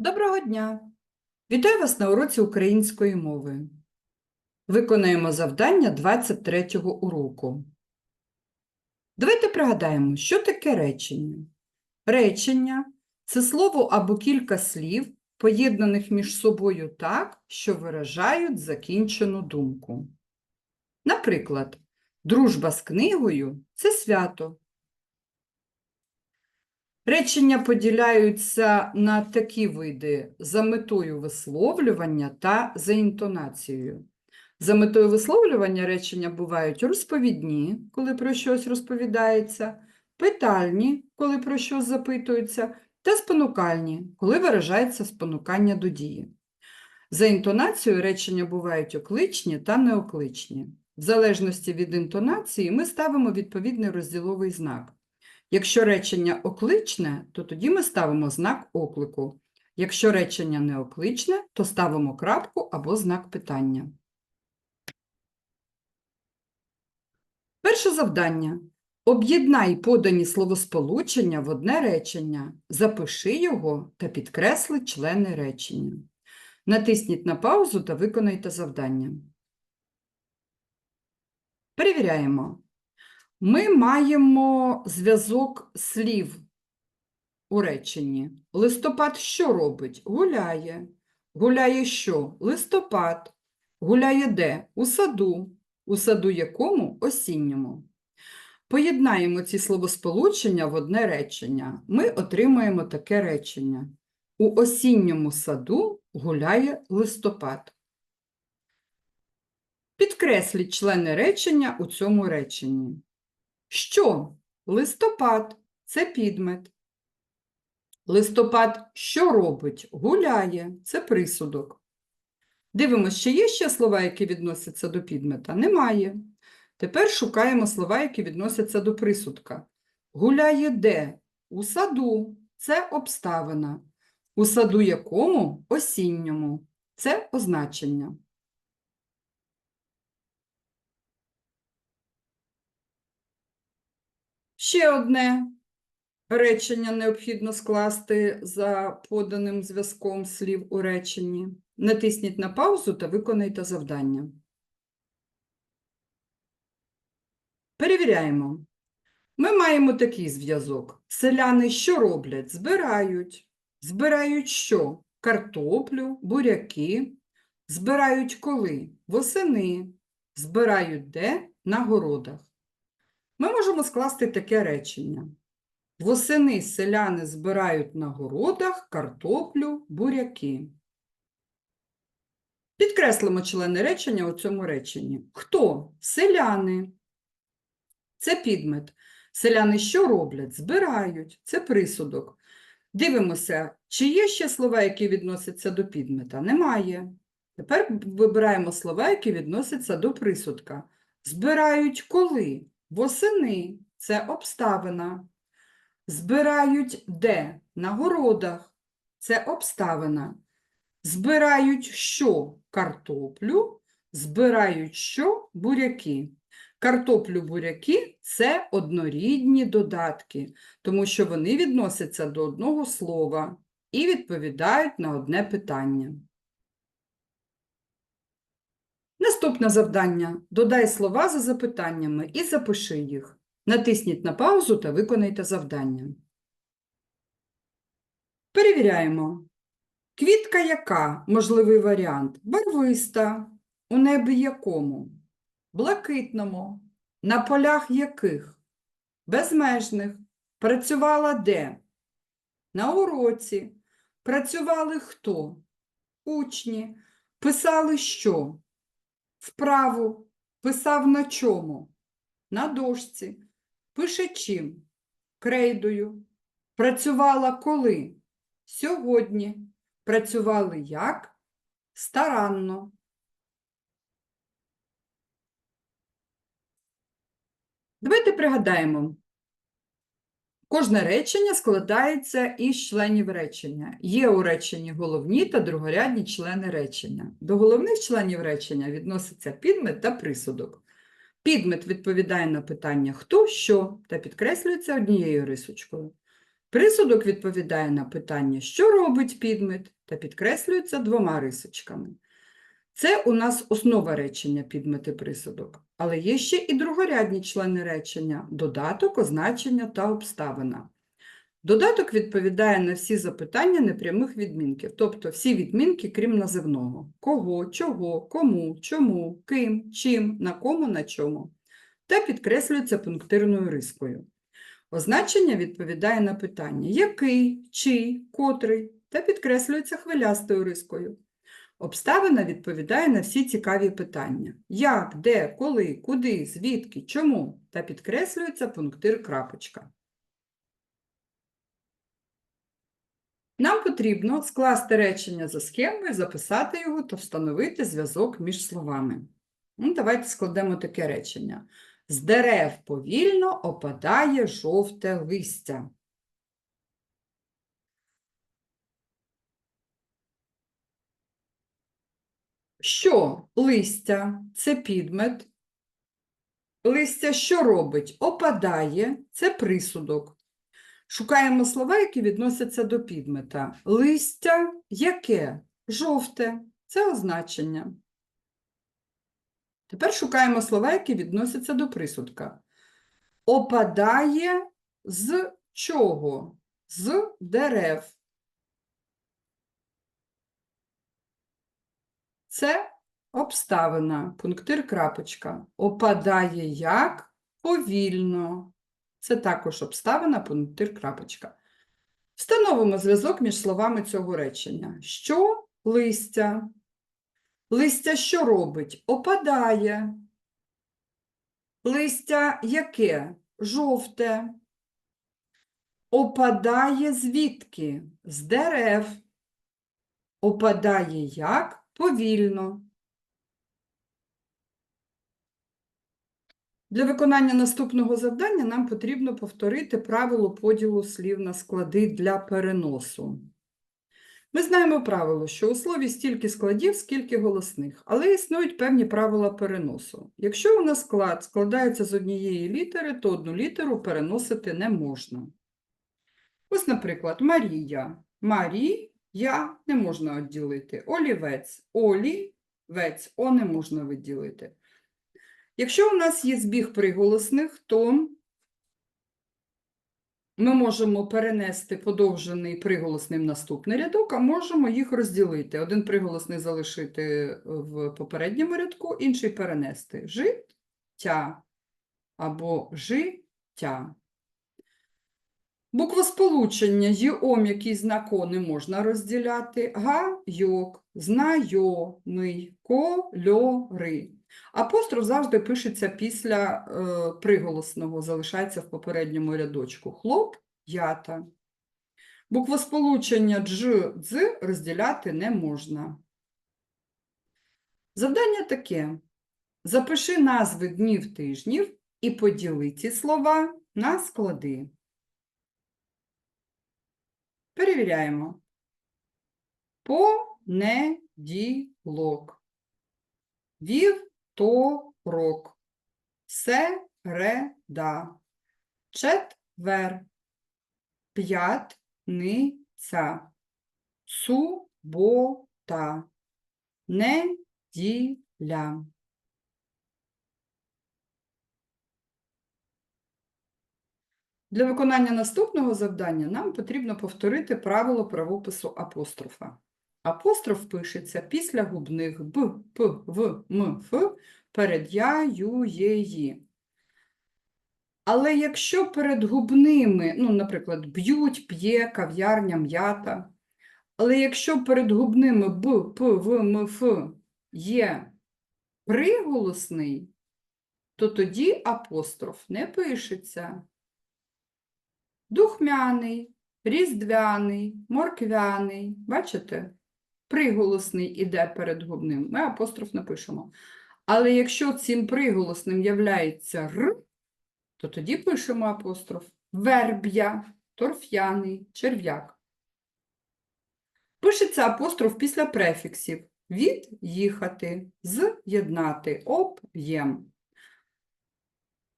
Доброго дня! Вітаю вас на уроці української мови. Виконаємо завдання 23-го уроку. Давайте пригадаємо, що таке речення. Речення це слово або кілька слів, поєднаних між собою так, що виражають закінчену думку. Наприклад, дружба з книгою це свято. Речення поділяються на такі види за метою висловлювання та за інтонацією. За метою висловлювання речення бувають розповідні, коли про щось розповідається, питальні, коли про щось запитуються, та спонукальні, коли виражається спонукання до дії. За інтонацією речення бувають окличні та неокличні. В залежності від інтонації ми ставимо відповідний розділовий знак. Якщо речення окличне, то тоді ми ставимо знак оклику. Якщо речення не окличне, то ставимо крапку або знак питання. Перше завдання. Об'єднай подані словосполучення в одне речення, запиши його та підкресли члени речення. Натисніть на паузу та виконайте завдання. Перевіряємо. Ми маємо зв'язок слів у реченні. Листопад що робить? Гуляє. Гуляє що? Листопад. Гуляє де? У саду. У саду якому? Осінньому. Поєднаємо ці словосполучення в одне речення. Ми отримаємо таке речення. У осінньому саду гуляє листопад. Підкресліть члени речення у цьому реченні. Що? Листопад це підмет. Листопад що робить? Гуляє це присудок. Дивимося, чи є ще слова, які відносяться до підмета? Немає. Тепер шукаємо слова, які відносяться до присудка. Гуляє де? У саду це обставина. У саду якому? Осінньому. Це означення. Ще одне речення необхідно скласти за поданим зв'язком слів у реченні. Натисніть на паузу та виконайте завдання. Перевіряємо. Ми маємо такий зв'язок. Селяни що роблять? Збирають. Збирають що? Картоплю, буряки. Збирають коли? Восени. Збирають де? На городах. Ми можемо скласти таке речення. Восени селяни збирають на городах картоплю, буряки. Підкреслимо члени речення у цьому реченні. Хто? Селяни. Це підмет. Селяни що роблять? Збирають. Це присудок. Дивимося, чи є ще слова, які відносяться до підмета? Немає. Тепер вибираємо слова, які відносяться до присудка. Збирають коли? Восени це обставина. Збирають де? На городах це обставина. Збирають що? Картоплю, збирають що? Буряки. Картоплю буряки це однорідні додатки, тому що вони відносяться до одного слова і відповідають на одне питання. Наступне завдання. Додай слова за запитаннями і запиши їх. Натисніть на паузу та виконайте завдання. Перевіряємо. Квітка яка? Можливий варіант. Барвиста. У небі якому? Блакитному. На полях яких? Безмежних. Працювала де? На уроці. Працювали хто? Учні. Писали що? Вправу. Писав на чому? На дошці. Пише чим? Крейдою. Працювала коли? Сьогодні. Працювали як? Старанно. Давайте пригадаємо. Кожне речення складається із членів речення. Є у реченні головні та другорядні члени речення. До головних членів речення відноситься підмет та присудок. Підмет відповідає на питання хто, що та підкреслюється однією рисочкою. Присудок відповідає на питання, що робить підмет, та підкреслюється двома рисочками. Це у нас основа речення підмет і присудок. Але є ще і другорядні члени речення – додаток, означення та обставина. Додаток відповідає на всі запитання непрямих відмінків, тобто всі відмінки, крім називного. Кого, чого, кому, чому, ким, чим, на кому, на чому. Та підкреслюється пунктирною рискою. Означення відповідає на питання який, чий, котрий, та підкреслюється хвилястою рискою. Обставина відповідає на всі цікаві питання: як, де, коли, куди, звідки, чому, та підкреслюється пунктир крапочка. Нам потрібно скласти речення за схемою, записати його та встановити зв'язок між словами. Ну, давайте складемо таке речення. З дерев повільно опадає жовте листя. Що листя це підмет. Листя що робить? Опадає це присудок. Шукаємо слова, які відносяться до підмета. Листя яке? Жовте це означення. Тепер шукаємо слова, які відносяться до присудка. Опадає з чого? З дерев. Це обставина, пунктир крапочка. Опадає як? Повільно. Це також обставина, пунктир крапочка. Встановимо зв'язок між словами цього речення. Що листя? Листя що робить? Опадає. Листя яке? Жовте. Опадає звідки? З дерев. Опадає як? Повільно. Для виконання наступного завдання нам потрібно повторити правило поділу слів на склади для переносу. Ми знаємо правило, що у слові стільки складів, скільки голосних, але існують певні правила переносу. Якщо у нас склад складається з однієї літери, то одну літеру переносити не можна. Ось, наприклад, Марія. Марія не можна відділити. Олівець, олівець, о не можна виділити. Якщо у нас є збіг приголосних, то ми можемо перенести подовжений приголосним наступний рядок, а можемо їх розділити. Один приголосний залишити в попередньому рядку, інший перенести життя або життя. Буквосполучення й-о, м'який знак О не можна розділяти. Га-йок, знайомий, кольори. Апостроф завжди пишеться після е, приголосного, залишається в попередньому рядочку. Хлоп, ята. Буквосполучення дж, дз розділяти не можна. Завдання таке. Запиши назви днів тижнів і поділи ці слова на склади. Перевіряємо. Понеділок. Вівторок. Середа. Четвер. П'ятниця. Субота. Неділя. Для виконання наступного завдання нам потрібно повторити правило правопису апострофа. Апостроф пишеться після губних б, п, в, м, ф перед я, ю, є, ї. Але якщо перед губними, ну, наприклад, б'ють, п'є, кав'ярня, м'ята, але якщо перед губними б, п, в, м, ф є приголосний, то тоді апостроф не пишеться. Духмяний, різдвяний, морквяний. Бачите? Приголосний іде перед губним. Ми апостроф напишемо. Але якщо цим приголосним являється р, то тоді пишемо апостроф. Верб'я, торф'яний, черв'як. Пишеться апостроф після префіксів. Від їхати, з'єднати, об'єм.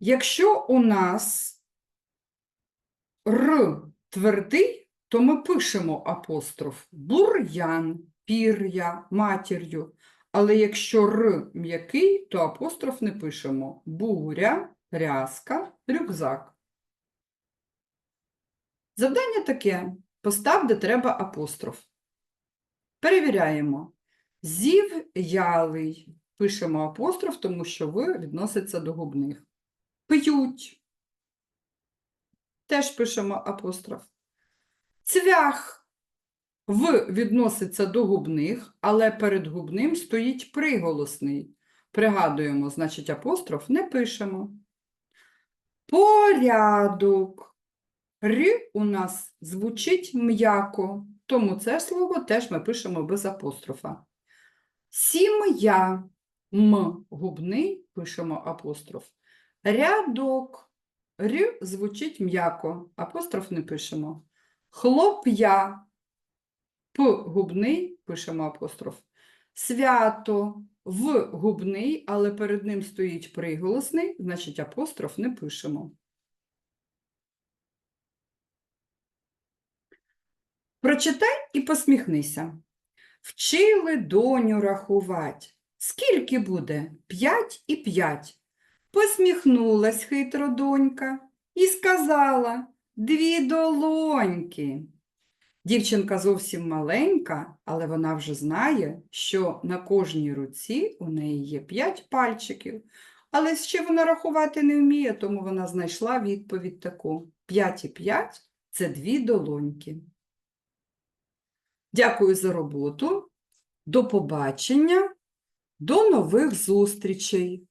Якщо у нас Р твердий, то ми пишемо апостроф бур'ян, пір'я, матір'ю. Але якщо р м'який, то апостроф не пишемо. Буря, рязка, рюкзак. Завдання таке. Постав, де треба апостроф. Перевіряємо. Зів'ялий. Пишемо апостроф, тому що ви відноситься до губних. П'ють. Теж пишемо апостроф. Цвях. В відноситься до губних, але перед губним стоїть приголосний. Пригадуємо, значить, апостроф не пишемо. Порядок. Р у нас звучить м'яко, тому це слово теж ми пишемо без апострофа. Сім'я. М губний пишемо апостроф. Рядок. Р звучить м'яко, апостроф не пишемо. Хлоп'я. П губний пишемо апостроф. Свято в губний, але перед ним стоїть приголосний, значить апостроф не пишемо. Прочитай і посміхнися. Вчили доню рахувать. Скільки буде? П'ять і п'ять. Посміхнулась хитро донька і сказала дві долоньки. Дівчинка зовсім маленька, але вона вже знає, що на кожній руці у неї є п'ять пальчиків. Але ще вона рахувати не вміє, тому вона знайшла відповідь таку: п'ять і п'ять – це дві долоньки. Дякую за роботу. До побачення. До нових зустрічей!